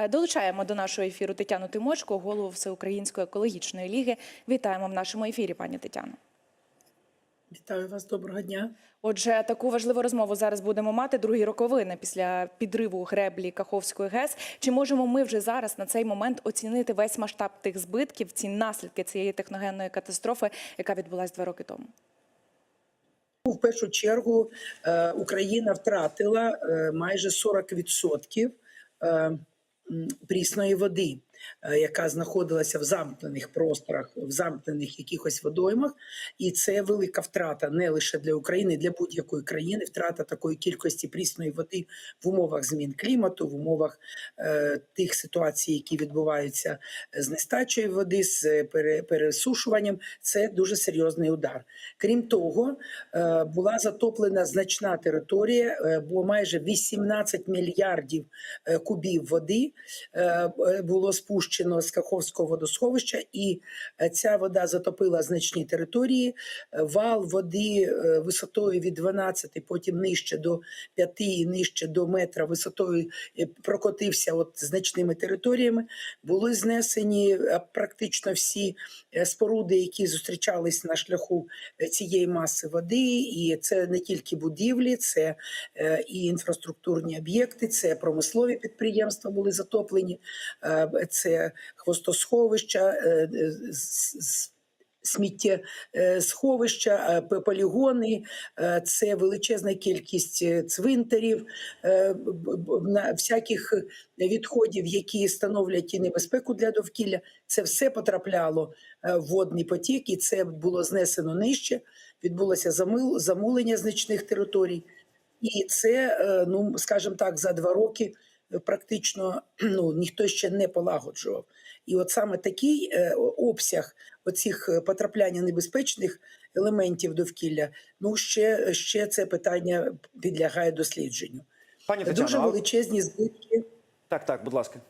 Е, Долучаємо до нашого ефіру Тетяну Тимочко, голову Всеукраїнської екологічної ліги. Вітаємо в нашому ефірі, пані Тетяно. Вітаю вас, доброго дня. Отже, таку важливу розмову зараз будемо мати другі роковини після підриву греблі Каховської ГЕС. Чи можемо ми вже зараз на цей момент оцінити весь масштаб тих збитків, ці наслідки цієї техногенної катастрофи, яка відбулася два роки тому? В першу чергу е, Україна втратила е, майже 40% е, м, прісної води, яка знаходилася в замкнених просторах, в замкнених якихось водоймах, і це велика втрата не лише для України, для будь-якої країни. Втрата такої кількості прісної води в умовах змін клімату, в умовах е, тих ситуацій, які відбуваються з нестачею води, з пере- пересушуванням. Це дуже серйозний удар. Крім того, е, була затоплена значна територія, е, було майже 18 мільярдів е, кубів води е, е, було спущено з Каховського водосховища, і е, ця вода затопила значні території. Е, Вал води е, висотою від 12, потім нижче до 5 і нижче до метра висотою прокотився от значними територіями. Були знесені практично всі споруди, які зустрічались на шляху цієї маси води, і це не тільки будівлі, це і інфраструктурні об'єкти, це промислові підприємства були затоплені, е, це хвостосховища. е, е, Сміттєсховища, е, полігони, це величезна кількість цвинтарів, всяких відходів, які становлять і небезпеку для довкілля. Це все потрапляло в водний потік, і це було знесено нижче. Відбулося замулення значних територій. І це, ну скажімо так, за два роки практично ну, ніхто ще не полагоджував. І от саме такий е, обсяг оцих е, потрапляння небезпечних елементів довкілля, ну ще, ще це питання підлягає дослідженню. Пані Дуже величезні збитки. так, так, будь ласка.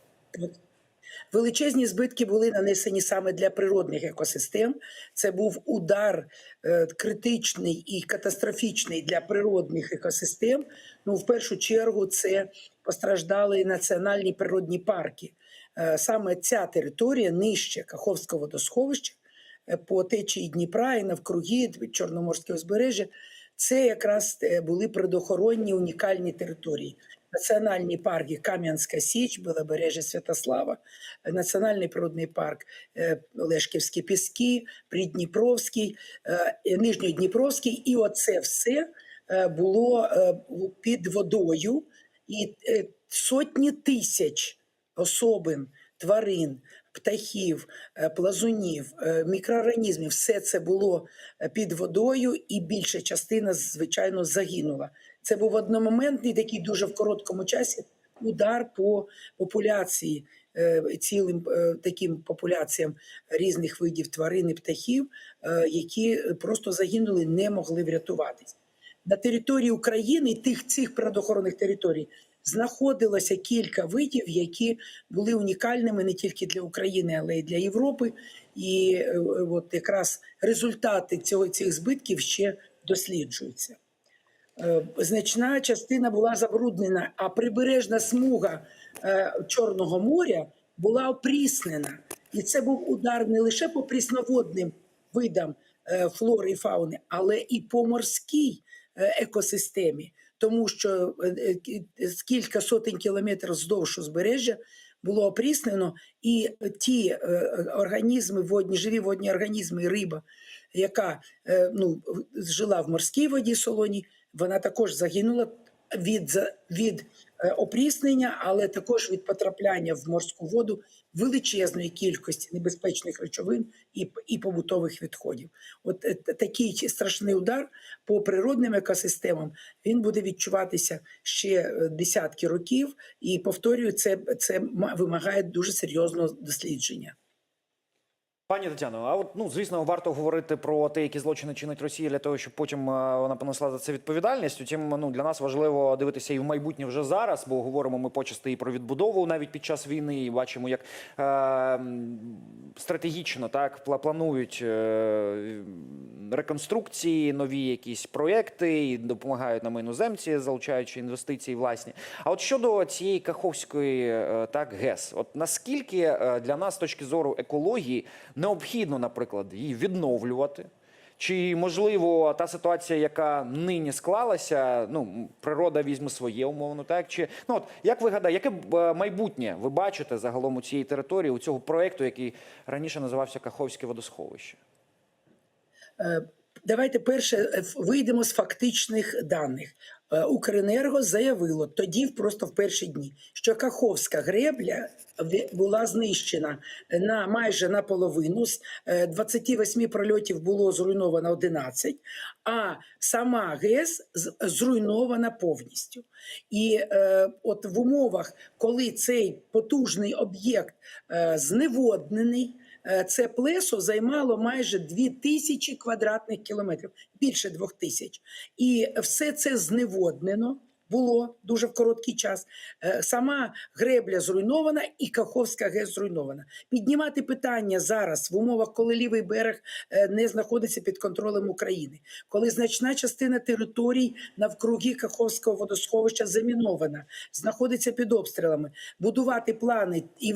Величезні збитки були нанесені саме для природних екосистем. Це був удар е, критичний і катастрофічний для природних екосистем. Ну, в першу чергу, це постраждали національні природні парки. Е, саме ця територія нижче Каховського водосховища е, по течії Дніпра і навкруги Чорноморське узбережжя. Це якраз е, були природоохоронні унікальні території. Національні парки Кам'янська Січ, Белобережжя Святослава, Національний природний парк Лешківські Піски, Придніпровський, Нижньодніпровський. І оце все було під водою. І е, сотні тисяч особин, тварин, птахів, е, плазунів, е, мікроорганізмів, все це було під водою, і більша частина, звичайно, загинула. Це був одномоментний, такий дуже в короткому часі удар по популяції, цілим таким популяціям різних видів тварин і птахів, які просто загинули, не могли врятуватись. На території України тих цих природоохоронних територій знаходилося кілька видів, які були унікальними не тільки для України, але й для Європи. І е, от якраз результати цього цих збитків ще досліджуються. Е, Значна частина була забруднена, а прибережна смуга е, Чорного моря була опріснена. І це був удар не лише по прісноводним видам е, флори і фауни, але і по морській е, екосистемі, тому що е, е, кі- кілька сотень кілометрів здовж узбережжя було опріснено, і ті е, організми, водні, живі водні організми, риба, яка е, ну, жила в морській воді солоній, вона також загинула від, від е, опріснення, але також від потрапляння в морську воду величезної кількості небезпечних речовин і, і побутових відходів. От е, такий страшний удар по природним екосистемам він буде відчуватися ще е, десятки років, і повторюю, це, це ма- вимагає дуже серйозного дослідження. Пані Тетяно, а от ну звісно, варто говорити про те, які злочини чинить Росія для того, щоб потім е, вона понесла за це відповідальність. Утім, ну для нас важливо дивитися і в майбутнє вже зараз, бо говоримо ми почасти і про відбудову навіть під час війни, і бачимо, як е, стратегічно так планують е, реконструкції, нові якісь проекти, і допомагають нам іноземці, залучаючи інвестиції власні. А от щодо цієї Каховської е, так ГЕС, от наскільки е, для нас з точки зору екології необхідно, наприклад, її відновлювати? Чи можливо та ситуація, яка нині склалася, ну природа візьме своє умовно, так чи ну от як ви гадаєте, яке е, майбутнє ви бачите загалом у цієї території, у цього проекту, який раніше називався Каховське водосховище? Е, Давайте перше е, вийдемо з фактичних даних. Е, Укренерго заявило тоді, просто в перші дні, що Каховська гребля була знищена на майже наполовину. З е, 28 прольотів було зруйновано 11, а сама ГЕС зруйнована повністю. І е, от в умовах, коли цей потужний об'єкт е, зневоднений, Е, Це плесо займало майже 2000 квадратних кілометрів, більше 2000. І все це зневоднено було дуже в короткий час. Е, Сама гребля зруйнована і Каховська ГЕС зруйнована. Піднімати питання зараз в умовах, коли лівий берег е, не знаходиться під контролем України, коли значна частина територій навкруги Каховського водосховища замінована, знаходиться під обстрілами, будувати плани і,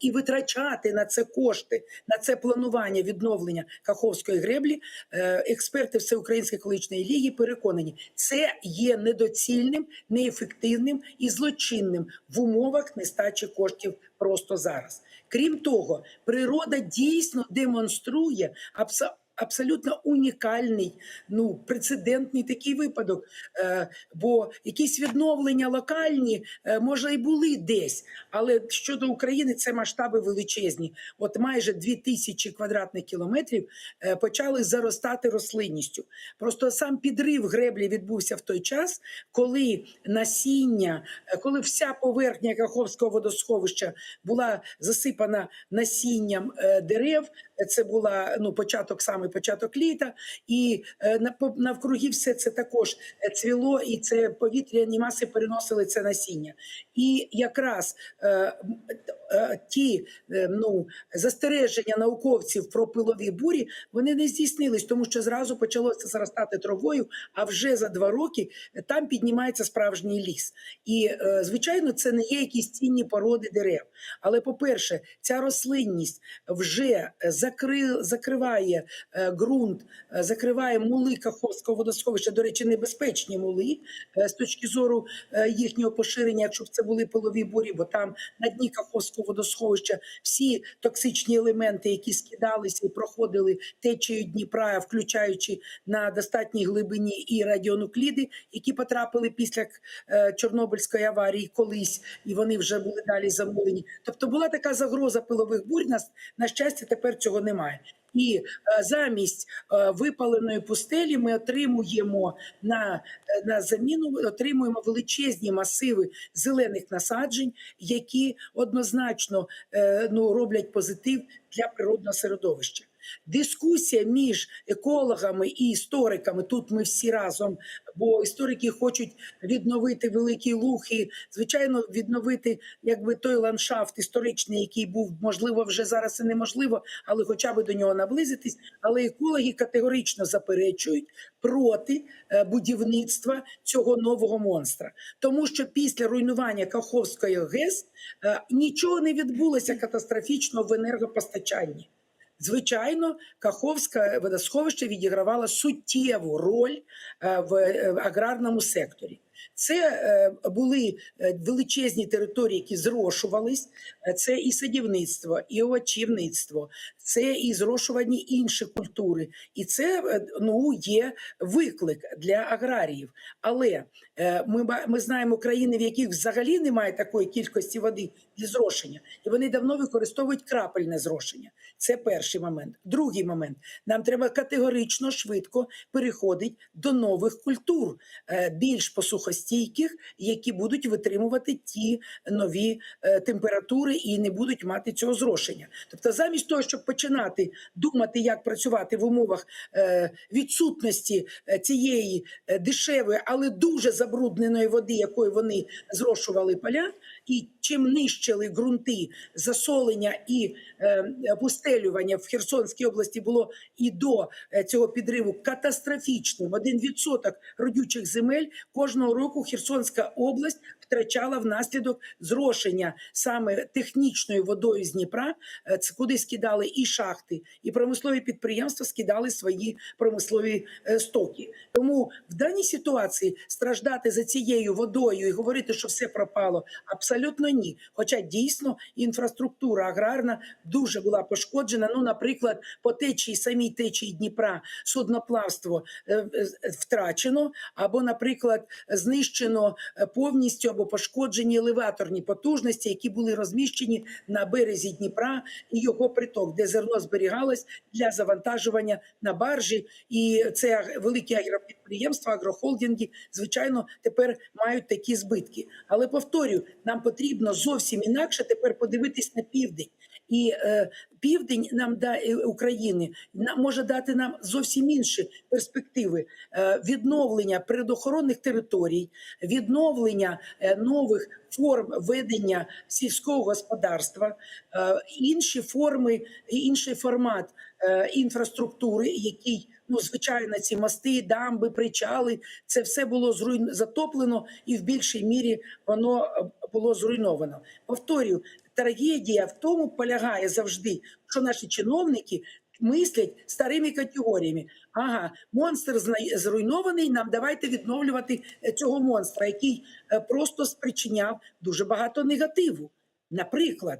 і, витрачати на це кошти, на це планування відновлення Каховської греблі. е, Експерти Всеукраїнської екологічної ліги переконані, це є недоцільним, неефективним і злочинним в умовах нестачі коштів просто зараз. Крім того, природа дійсно демонструє абсо- Абсолютно унікальний, ну прецедентний такий випадок. Е, бо якісь відновлення локальні, е, може, і були десь, але щодо України це масштаби величезні. От майже 2000 квадратних кілометрів е, почали заростати рослинністю. Просто сам підрив греблі відбувся в той час, коли насіння, е, коли вся поверхня Каховського водосховища була засипана насінням е, дерев. Це була ну початок саме початок літа, і е, навкруги все це також е, цвіло, і це повітряні маси переносили це насіння. І якраз е, ті е, ну застереження науковців про пилові бурі вони не здійснились, тому що зразу почалося заростати травою. А вже за два роки е, там піднімається справжній ліс. І е, звичайно, це не є якісь цінні породи дерев. Але, по-перше, ця рослинність вже закри... закриває е, ґрунт, е, закриває мули Каховського водосховища, до речі, небезпечні мули е, з точки зору е, їхнього поширення, якщо б це були пилові бурі, бо там на дні Каховського водосховища всі токсичні елементи, які скидалися і проходили течею Дніпра, включаючи на достатній глибині і радіонукліди, які потрапили після е, Чорнобильської аварії колись, і вони вже були далі замулені. Тобто була така загроза пилових бурь. На, на щастя, тепер цього немає. І е, замість е, випаленої пустелі ми отримуємо на, на заміну отримуємо величезні масиви зелених насаджень, які однозначно е, ну, роблять позитив для природного середовища. Дискусія між екологами і істориками тут ми всі разом, бо історики хочуть відновити великі лухи, звичайно, відновити якби той ландшафт історичний, який був можливо вже зараз і неможливо, але хоча б до нього наблизитись. Але екологи категорично заперечують проти е, будівництва цього нового монстра, тому що після руйнування Каховської ГЕС е, нічого не відбулося катастрофічно в енергопостачанні. Звичайно, Каховське водосховище відігравало суттєву роль е, в е, аграрному секторі. Це е, були е, величезні території, які зрошувались. Е, Це і садівництво, і овочівництво, це і зрошувані інші культури. І це ну, є виклик для аграріїв. Але ми, ми знаємо країни, в яких взагалі немає такої кількості води для зрошення, і вони давно використовують крапельне зрошення. Це перший момент. Другий момент: нам треба категорично швидко переходити до нових культур, більш посухових вибухостійких, які будуть витримувати ті нові е, температури і не будуть мати цього зрошення. Тобто, замість того, щоб починати думати, як працювати в умовах е, відсутності е, цієї дешевої, але дуже забрудненої води, якою вони зрошували поля, і чим нищили ґрунти, засолення і опустелювання в Херсонській області було і до цього підриву катастрофічним. Один відсоток родючих земель кожного року Херсонська область втрачала внаслідок зрошення саме технічною водою з Дніпра, е, куди скидали і шахти, і промислові підприємства скидали свої промислові е, стоки. Тому в даній ситуації страждати за цією водою і говорити, що все пропало, абсолютно ні. Хоча дійсно інфраструктура аграрна дуже була пошкоджена. Ну, наприклад, по течії самій течії Дніпра судноплавство е, втрачено, або, наприклад, знищено повністю або пошкоджені елеваторні потужності, які були розміщені на березі Дніпра і його приток, де зерно зберігалось для завантажування на баржі. І це великі агропідприємства, агрохолдинги, звичайно, тепер мають такі збитки. Але повторюю, нам потрібно зовсім інакше тепер подивитись на південь. І е, південь нам да е, України може дати нам зовсім інші перспективи е, відновлення природоохоронних територій, відновлення е, нових форм ведення сільського господарства, е, інші форми, інший формат е, інфраструктури, який ну звичайно ці мости, дамби, причали, це все було зруйн... затоплено, і в більшій мірі воно е, було зруйновано. Повторюю, трагедія в тому полягає завжди, що наші чиновники мислять старими категоріями. Ага, монстр зруйнований. Нам давайте відновлювати е, цього монстра, який е, просто спричиняв дуже багато негативу. Наприклад,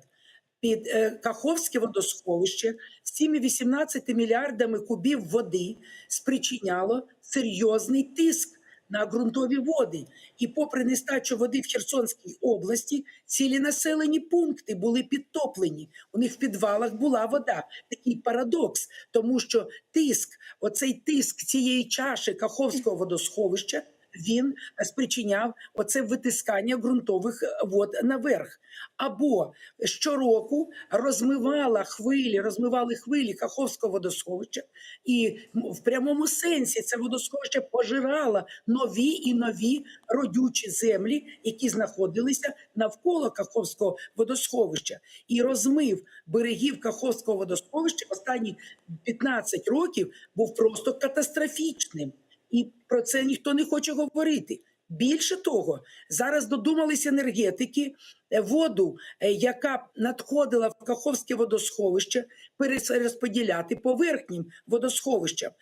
під е, Каховське водосховище з цими 18 мільярдами кубів води спричиняло серйозний тиск на ґрунтові води. І попри нестачу води в Херсонській області, цілі населені пункти були підтоплені. У них в підвалах була вода. Такий парадокс, тому що тиск, оцей тиск цієї чаші Каховського водосховища. Він спричиняв оце витискання ґрунтових вод наверх. Або щороку розмивала хвилі, розмивали хвилі Каховського водосховища, і в прямому сенсі це водосховище пожирало нові і нові родючі землі, які знаходилися навколо Каховського водосховища, і розмив берегів Каховського водосховища останні 15 років був просто катастрофічним. І про це ніхто не хоче говорити. Більше того, зараз додумались енергетики е, воду, е, яка надходила в Каховське водосховище, перерозподіляти по верхнім водосховищам.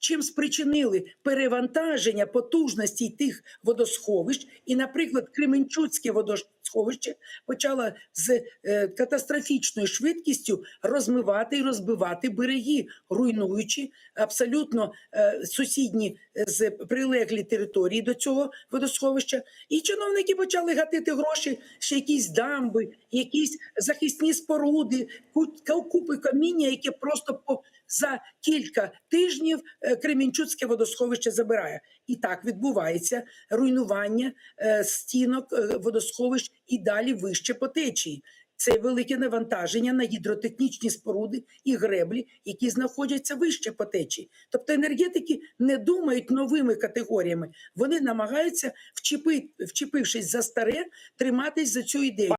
Чим спричинили перевантаження потужностей тих водосховищ, і, наприклад, Кременчуцьке водосховище почало з е, катастрофічною швидкістю розмивати і розбивати береги, руйнуючи абсолютно е, сусідні е, з прилеглі території до цього водосховища. І чиновники почали гатити гроші, ще якісь дамби, якісь захисні споруди, ку- купи каміння, яке просто по за кілька тижнів е, Кремінчуцьке водосховище забирає. І так відбувається руйнування е, стінок е, водосховищ і далі вище по течії. Це велике навантаження на гідротехнічні споруди і греблі, які знаходяться вище по течії. Тобто енергетики не думають новими категоріями. Вони намагаються, вчепи, вчепившись за старе, триматись за цю ідею.